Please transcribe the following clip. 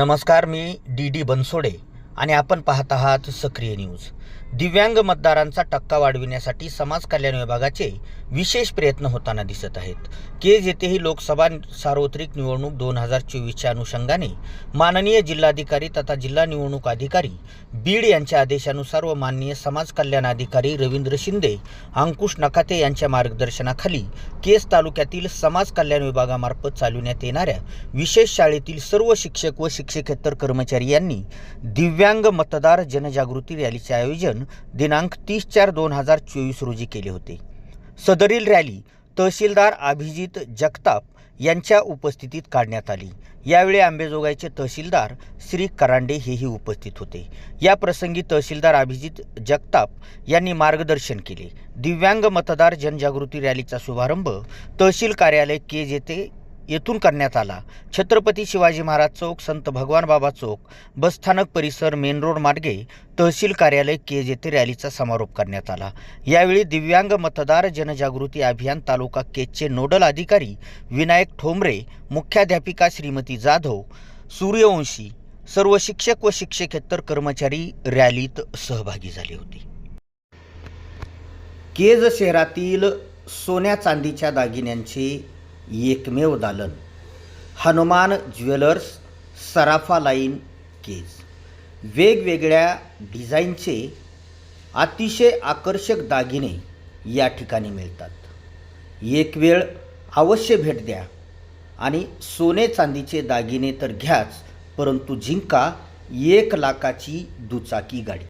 नमस्कार मी D D Bansode. आणि आपण पाहत आहात सक्रिय न्यूज. दिव्यांग मतदारांचा टक्का वाढविण्यासाठी समाज कल्याण विभागाचे विशेष प्रयत्न होताना दिसत आहेत. केज येथेही लोकसभा सार्वत्रिक निवडणूक दोन हजार चोवीसच्या अनुषंगाने माननीय जिल्हाधिकारी तथा जिल्हा निवडणूक अधिकारी बीड यांच्या आदेशानुसार व माननीय समाज कल्याण अधिकारी रवींद्र शिंदे अंकुश नकाते यांच्या मार्गदर्शनाखाली केस तालुक्यातील समाज कल्याण विभागामार्फत चालविण्यात येणाऱ्या विशेष शाळेतील सर्व शिक्षक व शिक्षकेतर कर्मचारी यांनी दिव्यांग मतदार जनजागृती रॅलीचे आयोजन दिनांक तीस चार दोन हजार चोवीस रोजी केले होते. सदरील रॅली तहसीलदार अभिजित जगताप यांच्या उपस्थितीत काढण्यात आली. यावेळी आंबेजोगाईचे तहसीलदार श्री करांडे हेही उपस्थित होते. या प्रसंगी तहसीलदार अभिजित जगताप यांनी मार्गदर्शन केले. दिव्यांग मतदार जनजागृती रॅलीचा शुभारंभ तहसील कार्यालय केज येथे येथून करण्यात आला. छत्रपती शिवाजी महाराज चौक संत भगवान बाबा चौक बसस्थानक परिसर मेन रोड मार्गे तहसील कार्यालय केज येथे रॅलीचा समारोप करण्यात आला. यावेळी दिव्यांग मतदार जनजागृती अभियान तालुका केजचे नोडल अधिकारी विनायक ठोंबरे मुख्याध्यापिका श्रीमती जाधव सूर्यवंशी सर्व शिक्षक व शिक्षकेतर कर्मचारी रॅलीत सहभागी झाले होते. केज शहरातील सोन्या चांदीच्या दागिन्यांचे एकमेव दालन. हनुमान ज्वेलर्स सराफा लाईन केज. वेगवेगळ्या डिझाईनचे अतिशय आकर्षक दागिने या ठिकाणी मिळतात. एक वेळ अवश्य भेट द्या आणि सोने चांदीचे दागिने तर घ्याच परंतु जिंका एक लाखाची दुचाकी गाडी.